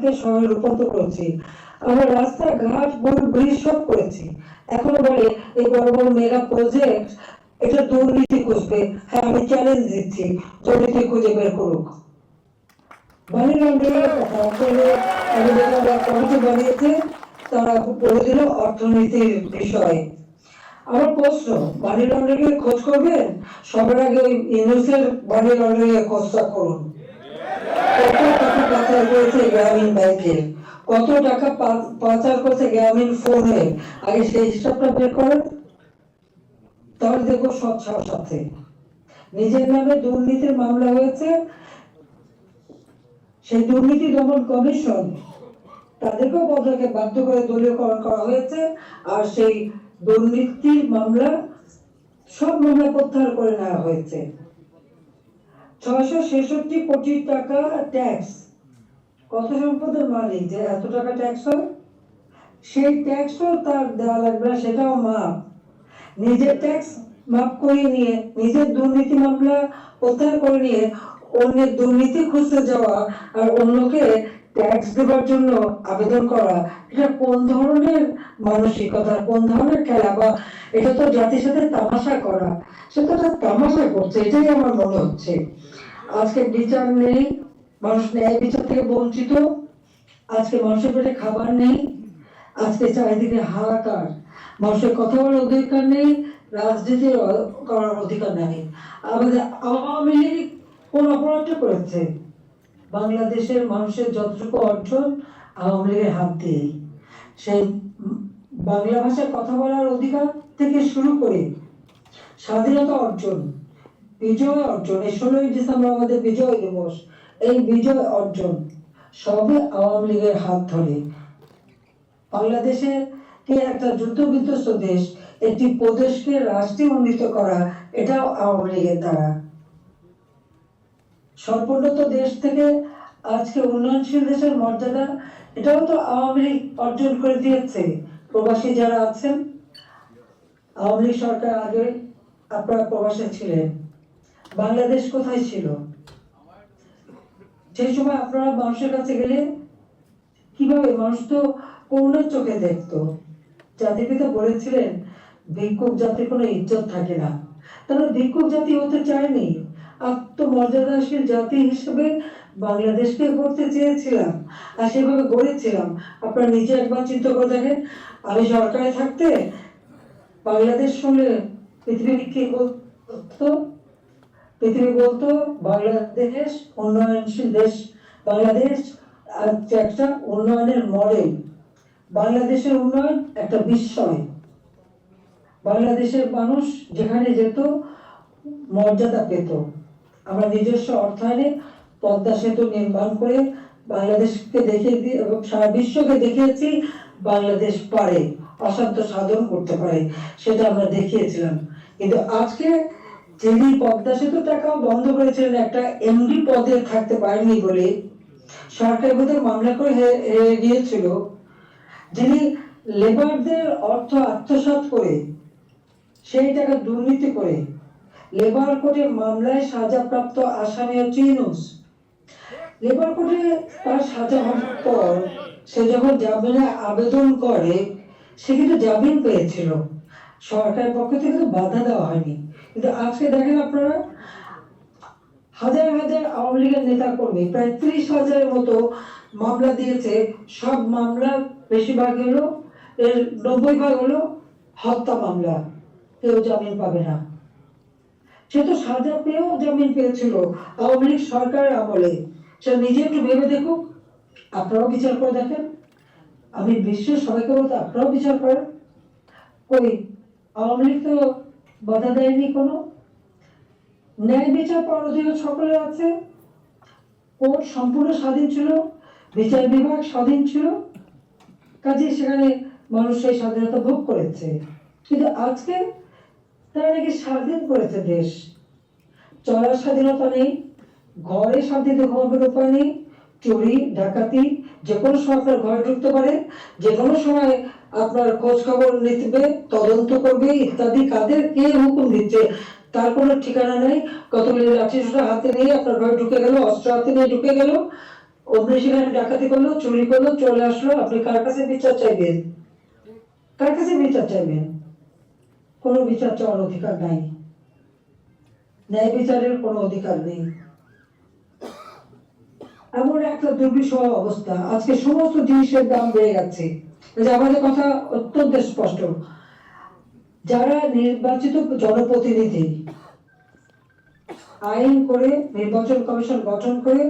কে শহরে রূপান্তর করেছি। আমরা রাস্তাঘাট বড় ব্রিজ সব করেছি। এখনও বলে এই বড় বড় মেগা প্রজেক্ট এটা দুর্নীতি খুঁজবে। হ্যাঁ আমি চ্যালেঞ্জ দিচ্ছি। দুর্নীতি খুঁজে বের করুক। বানিয়েছে, তারা বলে দিল অর্থনীতির বিষয়। আমার প্রশ্ন মানি লন্ডারিং খোঁজ করবেন? সবার আগে ইউনুসের মানি লন্ডারিং খোঁজটা করুন কত টাকা পাচার করেছে গ্রামীণ ব্যাংকের কত টাকা পাচার করেছে গ্রামীণ ফোনে? আগে সেই হিসাবটা বের করেন। তাহলে দেখব স্বচ্ছার সাথে নিজের নামে দুর্নীতির মামলা হয়েছে। সেই দুর্নীতি দমন কমিশন তাদেরকেও পদকে বাধ্য করে দলীয়করণ করা হয়েছে। আর সেই দুর্নীতির মামলা সব মামলা প্রত্যাহার করে নেওয়া হয়েছে। ছয়শো ছেষট্টি কোটি টাকা ট্যাক্স কত সম্পদের মালিক যে এত টাকা ট্যাক্স হয়? সেই ট্যাক্সও তার দেওয়া লাগবে না, সেটাও মাপ নিজের ট্যাক্স মাপ করিয়ে নিয়ে, নিজের দুর্নীতি মামলা প্রত্যাহার করে নিয়ে অন্যের দুর্নীতি খুঁজতে যাওয়া আর অন্যকে ট্যাক্স দেওয়ার জন্য আবেদন করা, এটা কোন ধরনের মানসিকতা, কোন ধরনের খেলা বা এটা তো জাতির সাথে তামাশা করা। সেটা তো তামাশা করছে, এটাই আমার মনে হচ্ছে। আজকে বিচার নেই মানুষ ন্যায় বিচার থেকে বঞ্চিত। আজকে মানুষের পেটে খাবার নেই। আজকে চারিদিকে হাহাকার। মানুষের কথা বলার অধিকার নেই। রাজনীতির করার অধিকার নেই। আমাদের আওয়ামী লীগ কোন অপরাধটা করেছে? বাংলাদেশের মানুষের যতটুকু অর্জন আওয়ামী লীগের হাত দিয়েই। সেই বাংলা ভাষায় কথা বলার অধিকার থেকে শুরু করে স্বাধীনতা অর্জন, বিজয় অর্জন, এই ষোলোই ডিসেম্বর আমাদের বিজয় দিবস। এই বিজয় অর্জন সবে আওয়ামী লীগের হাত ধরে। বাংলাদেশে একটা যুদ্ধ বিধ্বস্ত দেশ, একটি প্রদেশকে রাষ্ট্রে উন্নীত করা, এটাও আওয়ামী লীগের দ্বারা। সর্বোন্নত দেশ থেকে আজকে উন্নয়নশীল দেশের মর্যাদা, এটাও তো আওয়ামী লীগ অর্জন করে দিয়েছে। প্রবাসী যারা আছেন, আওয়ামী লীগ সরকার আগে আপনারা প্রবাসে ছিলেন। বাংলাদেশ কোথায় ছিল? সেই সময় আপনারা মানুষের কাছে গেলে কীভাবে? মানুষ তো করুণার চোখে দেখতো। জাতির পিতা বলেছিলেন, ভিক্ষুক জাতির কোনো ইজ্জত থাকে না। তারা ভিক্ষুক জাতি হতে চায়নি। আত্মমর্যাদাশীল জাতি হিসেবে বাংলাদেশকে গড়তে চেয়েছিলাম আর সেভাবে গড়েছিলাম। আপনারা নিজে একবার চিন্তা করে দেখেন, আমি সরকারে থাকতে বাংলাদেশ শুনলে পৃথিবী কি বলতো পৃথিবী বলতো, বাংলাদেশ উন্নয়নশীল দেশ। বাংলাদেশ একটা উন্নয়নের মডেল বাংলাদেশের উন্নয়ন একটা বিস্ময়। বাংলাদেশের মানুষ যেখানে যেত, মর্যাদা পেত। আমরা নিজস্ব অর্থায়নে পদ্মা সেতু নির্মাণ করে বাংলাদেশকে দেখিয়ে দিয়ে এবং সারা বিশ্বকে দেখিয়েছি, বাংলাদেশ পারে অসাধ্য সাধন করতে পারে, সেটা আমরা দেখিয়েছিলাম। কিন্তু আজকে যিনি পদ্মা সেতু টাকাও বন্ধ করেছিলেন, একটা এমডি পদে থাকতে পারেনি বলে সরকার বোধহয় মামলা করে গিয়েছিল। যিনি লেবারদের অর্থ আত্মসাৎ করে, সেই টাকা দুর্নীতি করে লেবার কোর্টে মামলায় সাজাপ্রাপ্ত আসামি হচ্ছে ইউনুস লেবার কোর্টে তার সাজা হওয়ার পর সে যখন জামিনে আবেদন করে, সে কিন্তু জামিন পেয়েছিল। সরকারের পক্ষ থেকে তো বাধা দেওয়া হয়নি। কিন্তু আজকে দেখেন আপনারা, হাজার হাজার আওয়ামী লীগের নেতা কর্মী প্রায় ত্রিশ হাজারের মতো মামলা দিয়েছে। সব মামলা বেশিরভাগ হলো, এর নব্বই ভাগ হলো হত্যা মামলা। কেউ জামিন পাবে না। সে তো সাজা পেয়েও জামিন পেয়েছিল আওয়ামী লীগ সরকারের আমলে। সে নিজে একটু ভেবে দেখুক, আপনারাও বিচার করে দেখেন। আমি বিশ্বের সবাইকে বলতে, আপনারাও বিচার করেন। কই আওয়ামী লীগ তো বাধা দেয়নি কোনো। ন্যায় বিচার পাওয়ার সকলে আছে। কোর্ট সম্পূর্ণ স্বাধীন ছিল, বিচার বিভাগ স্বাধীন ছিল। কাজে সেখানে মানুষ সেই স্বাধীনতা ভোগ করেছে। কিন্তু আজকে তারা নাকি স্বাধীন করেছে দেশ। চলার স্বাধীনতা নেই, ঘরে শান্তিতে ঘুমাবার উপায় নেই, চুরি, ডাকাতি যে কোনো সময় আপনার ঘরে ঢুকতে পারে যে কোনো সময় আপনার খোঁজ খবর নিতে তদন্ত করবে, ইত্যাদি কাদের কে হুকুম দিচ্ছে, তার কোনো ঠিকানা নেই। কতগুলি লাঠি সোটা হাতে নিয়ে আপনার ঘরে ঢুকে গেল, অস্ত্র হাতে নিয়ে ঢুকে গেল অন্য সেখানে ডাকাতি করল, চুরি করল, চলে আসলো। আপনি কার কাছে বিচার চাইবেন? কার কাছে বিচার চাইবেন? কোনো বিচার চাওয়ার অধিকার নাই। ন্যায় বিচারের কোনো অধিকার নেই। এমন একটা দুর্বিষহ অবস্থা। আজকে সমস্ত জিনিসের দাম বেড়ে যাচ্ছে। আমাদের কথা অত্যন্ত স্পষ্ট। যারা নির্বাচিত জনপ্রতিনিধি, আইন করে, নির্বাচন কমিশন গঠন করে